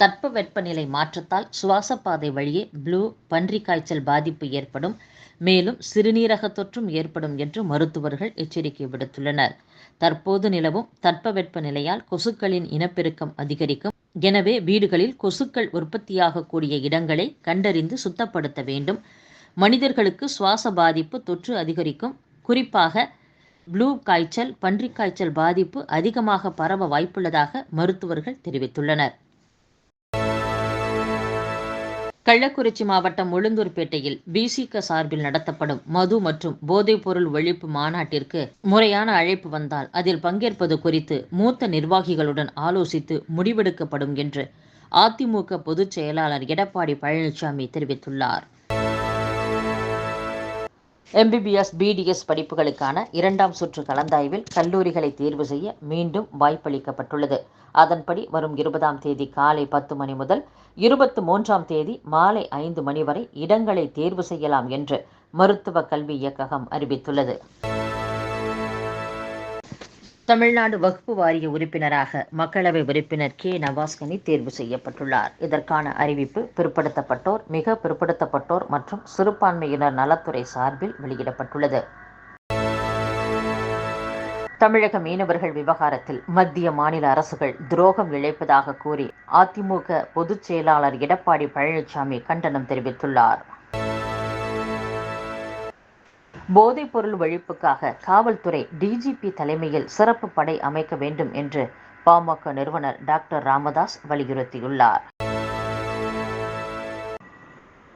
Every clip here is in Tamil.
தட்பவெப்பநிலை மாற்றத்தால் சுவாசப்பாதை வழியே ப்ளூ பன்றி காய்ச்சல் பாதிப்பு ஏற்படும். மேலும் சிறுநீரக தொற்றும் ஏற்படும் என்று மருத்துவர்கள் எச்சரிக்கை விடுத்துள்ளனர். தற்போது நிலவும் தட்பவெப்ப நிலையால் கொசுக்களின் இனப்பெருக்கம் அதிகரிக்கும். எனவே வீடுகளில் கொசுக்கள் உற்பத்தியாகக்கூடிய இடங்களை கண்டறிந்து சுத்தப்படுத்த வேண்டும். மனிதர்களுக்கு சுவாச பாதிப்பு தொற்று அதிகரிக்கும். குறிப்பாக ப்ளூ காய்ச்சல் பன்றிக் காய்ச்சல் பாதிப்பு அதிகமாக பரவ வாய்ப்புள்ளதாக மருத்துவர்கள் தெரிவித்துள்ளனர். கள்ளக்குறிச்சி மாவட்டம் உளுந்தூர்பேட்டையில் பிசிக சார்பில் நடத்தப்படும் மது மற்றும் போதைப்பொருள் ஒழிப்பு மாநாட்டிற்கு முறையான அழைப்பு வந்தால் அதில் பங்கேற்பது குறித்து மூத்த நிர்வாகிகளுடன் ஆலோசித்து முடிவெடுக்கப்படும் என்று அதிமுக பொதுச் செயலாளர் எடப்பாடி பழனிசாமி தெரிவித்துள்ளார். எம்பிபிஎஸ் பிடிஎஸ் படிப்புகளுக்கான இரண்டாம் சுற்று கலந்தாய்வில் கல்லூரிகளை தேர்வு செய்ய மீண்டும் வாய்ப்பளிக்கப்பட்டுள்ளது. அதன்படி வரும் இருபதாம் தேதி காலை பத்து மணி முதல் இருபத்தி மூன்றாம் தேதி மாலை ஐந்து மணி வரை இடங்களை தேர்வு செய்யலாம் என்று மருத்துவ கல்வி இயக்ககம் அறிவித்துள்ளது. தமிழ்நாடு வகுப்பு வாரிய உறுப்பினராக மக்களவை உறுப்பினர் கே. நவாஸ்கனி தேர்வு செய்யப்பட்டுள்ளார். இதற்கான அறிவிப்பு பிற்படுத்தப்பட்டோர் மிக பிற்படுத்தப்பட்டோர் மற்றும் சிறுபான்மையினர் நலத்துறை சார்பில் வெளியிடப்பட்டுள்ளது. தமிழக மீனவர்கள் விவகாரத்தில் மத்திய மாநில அரசுகள் துரோகம் இழைப்பதாக கூறி அதிமுக பொதுச் செயலாளர் எடப்பாடி பழனிசாமி கண்டனம் தெரிவித்துள்ளார். போதைப்பொருள் ஒழிப்புக்காக காவல்துறை டிஜிபி தலைமையில் சிறப்பு படை அமைக்க வேண்டும் என்று பாமக நிறுவனர் டாக்டர் ராமதாஸ் வலியுறுத்தியுள்ளார்.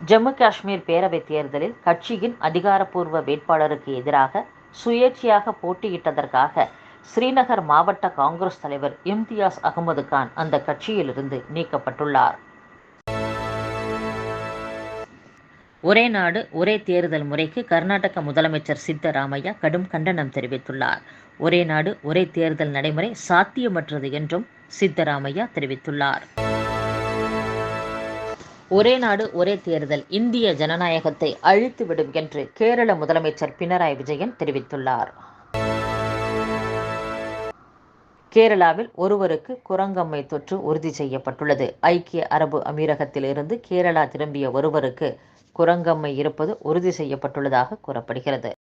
ஜம்மு காஷ்மீர் பேரவைத் தேர்தலில் கட்சியின் அதிகாரப்பூர்வ வேட்பாளருக்கு எதிராக சுயேட்சையாக போட்டியிட்டதற்காக ஸ்ரீநகர் மாவட்ட காங்கிரஸ் தலைவர் இம்தியாஸ் அகமது கான் அந்த கட்சியிலிருந்து நீக்கப்பட்டுள்ளார். ஒரே நாடு ஒரே தேர்தல் முறைக்கு கர்நாடக முதலமைச்சர் சித்தராமையா கடும் கண்டனம் தெரிவித்துள்ளார். ஒரே நாடு ஒரே தேர்தல் நடைமுறை சாத்தியமற்றது என்றும் சித்தராமையா தெரிவித்துள்ளார். ஒரே நாடு ஒரே தேர்தல் இந்திய ஜனநாயகத்தை அழித்துவிடும் என்று கேரள முதலமைச்சர் பினராயி விஜயன் தெரிவித்துள்ளார். கேரளாவில் ஒருவருக்கு குரங்கம்மை தொற்று உறுதி செய்யப்பட்டுள்ளது. ஐக்கிய அரபு அமீரகத்திலிருந்து கேரளா திரும்பிய ஒருவருக்கு குரங்கம்மை இருப்பது உறுதி செய்யப்பட்டுள்ளதாக கூறப்படுகிறது.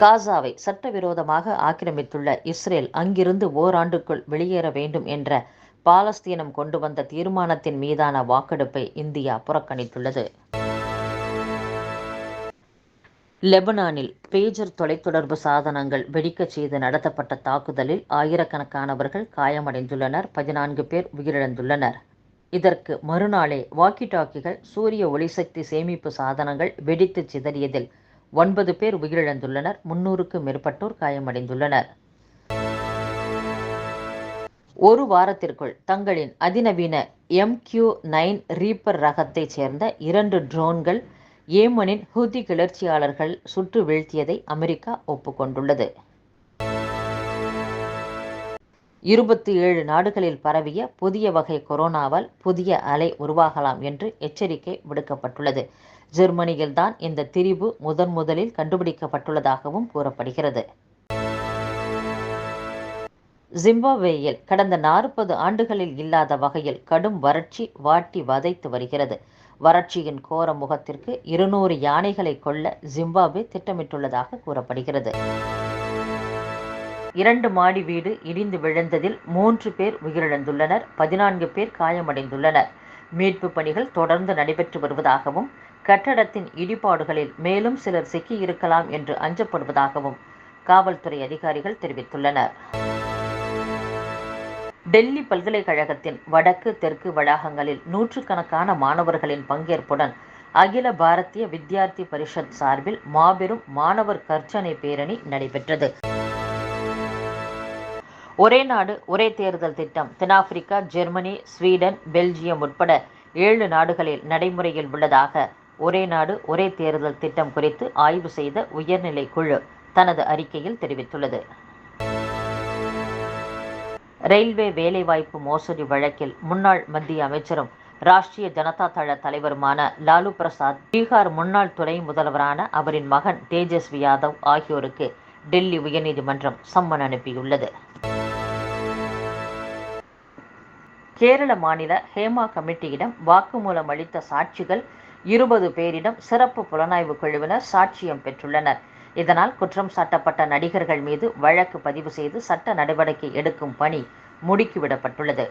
காசாவை சட்டவிரோதமாக ஆக்கிரமித்துள்ள இஸ்ரேல் அங்கிருந்து ஓராண்டுக்குள் வெளியேற வேண்டும் என்ற பாலஸ்தீனம் கொண்டு வந்த தீர்மானத்தின் மீதான வாக்கெடுப்பை இந்தியா புறக்கணித்துள்ளது. லெபனானில் பேஜர் தொலைத்தொடர்பு சாதனங்கள் வெடிக்கச் செய்து நடத்தப்பட்ட தாக்குதலில் ஆயிரக்கணக்கானவர்கள் காயமடைந்துள்ளனர். பதினான்கு பேர் உயிரிழந்துள்ளனர். இதற்கு மறுநாளே வாக்கி டாக்கிகள் சூரிய ஒளிசக்தி சேமிப்பு சாதனங்கள் வெடித்து சிதறியதில் ஒன்பது பேர் உயிரிழந்துள்ளனர் முன்னூறுக்கும் மேற்பட்டோர் காயமடைந்துள்ளனர். ஒரு வாரத்திற்குள் தங்களின் அதிநவீன எம்கியூ நைன் ரீப்பர் ரகத்தைச் சேர்ந்த இரண்டு ட்ரோன்கள் ஏமனின் ஹூதி கிளர்ச்சியாளர்கள் சுட்டு வீழ்த்தியதை அமெரிக்கா ஒப்புக்கொண்டுள்ளது. இருபத்தி ஏழு நாடுகளில் பரவிய புதிய வகை கொரோனாவால் புதிய அலை உருவாகலாம் என்று எச்சரிக்கை விடுக்கப்பட்டுள்ளது. ஜெர்மனியில்தான் இந்த திரிபு முதன் முதலில் கண்டுபிடிக்கப்பட்டுள்ளதாகவும் கூறப்படுகிறது. ஜிம்பாப்வேயில் கடந்த நாற்பது ஆண்டுகளில் இல்லாத வகையில் கடும் வறட்சி வாட்டி வதைத்து வருகிறது. வறட்சியின் கோர முகத்திற்கு இருநூறு யானைகளை கொல்ல ஜிம்பாப்வே திட்டமிட்டுள்ளதாக கூறப்படுகிறது. இரண்டு மாடி வீடு இடிந்து விழுந்ததில் மூன்று பேர் உயிரிழந்துள்ளனர் பதினான்கு பேர் காயமடைந்துள்ளனர். மீட்பு பணிகள் தொடர்ந்து நடைபெற்று வருவதாகவும் கட்டடத்தின் இடிபாடுகளில் மேலும் சிலர் சிக்கியிருக்கலாம் என்று அஞ்சப்படுவதாகவும் காவல்துறை அதிகாரிகள் தெரிவித்துள்ளனர். டெல்லி பல்கலைக்கழகத்தின் வடக்கு தெற்கு வளாகங்களில் நூற்றுக்கணக்கான மாணவர்களின் பங்கேற்புடன் அகில பாரதிய வித்யார்த்தி பரிஷத் சார்பில் மாபெரும் மாணவர் கர்ச்சனை பேரணி நடைபெற்றது. ஒரே நாடு ஒரே தேர்தல் திட்டம். தென்னாப்பிரிக்கா ஜெர்மனி ஸ்வீடன் பெல்ஜியம் உட்பட ஏழு நாடுகளில் நடைமுறையில் உள்ளதாக ஒரே நாடு ஒரே தேர்தல் திட்டம் குறித்து ஆய்வு செய்த உயர்நிலை குழு தனது அறிக்கையில் தெரிவித்துள்ளது. ரயில்வே வேலைவாய்ப்பு மோசடி வழக்கில் முன்னாள் மத்திய அமைச்சரும் ராஷ்டிரிய ஜனதா தள தலைவருமான லாலு பிரசாத் பீகார் முன்னாள் துணை முதல்வரான அவரின் மகன் தேஜஸ்வி யாதவ் ஆகியோருக்கு டெல்லி உயர்நீதிமன்றம் சம்மன் அனுப்பியுள்ளது. கேரள மாநில ஹேமா கமிட்டியிடம் வாக்குமூலம் அளித்த சாட்சிகள் இருபது பேரிடம் சிறப்பு புலனாய்வு குழுவினர் சாட்சியம் பெற்றுள்ளனர். இதனால் குற்றம் சாட்டப்பட்ட நடிகர்கள் மீது வழக்கு பதிவு செய்து சட்ட நடவடிக்கை எடுக்கும் பணி முடுக்கிவிடப்பட்டுள்ளது.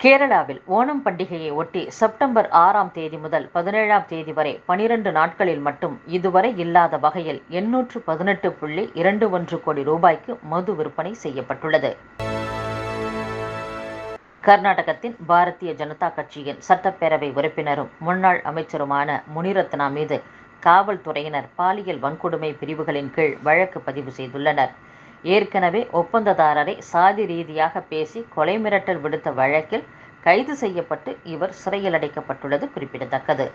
கேரளாவில் ஓணம் பண்டிகையை ஒட்டி செப்டம்பர் ஆறாம் தேதி முதல் பதினேழாம் தேதி வரை பனிரெண்டு நாட்களில் மட்டும் இதுவரை இல்லாத வகையில் எண்ணூற்று பதினெட்டு புள்ளி இரண்டு ஒன்று கோடி ரூபாய்க்கு மது விற்பனை செய்யப்பட்டுள்ளது. கர்நாடகத்தின் பாரதிய ஜனதா கட்சியின் சட்டப்பேரவை உறுப்பினரும் முன்னாள் அமைச்சருமான முனிரத்னா மீது காவல்துறையினர் பாலியல் வன்கொடுமை பிரிவுகளின் கீழ் வழக்கு பதிவு செய்துள்ளனர். ஏற்கனவே ஒப்பந்ததாரரை சாதி ரீதியாக பேசி கொலை மிரட்டல் விடுத்த வழக்கில் கைது செய்யப்பட்டு இவர் சிறையில் அடைக்கப்பட்டுள்ளது குறிப்பிடத்தக்கது.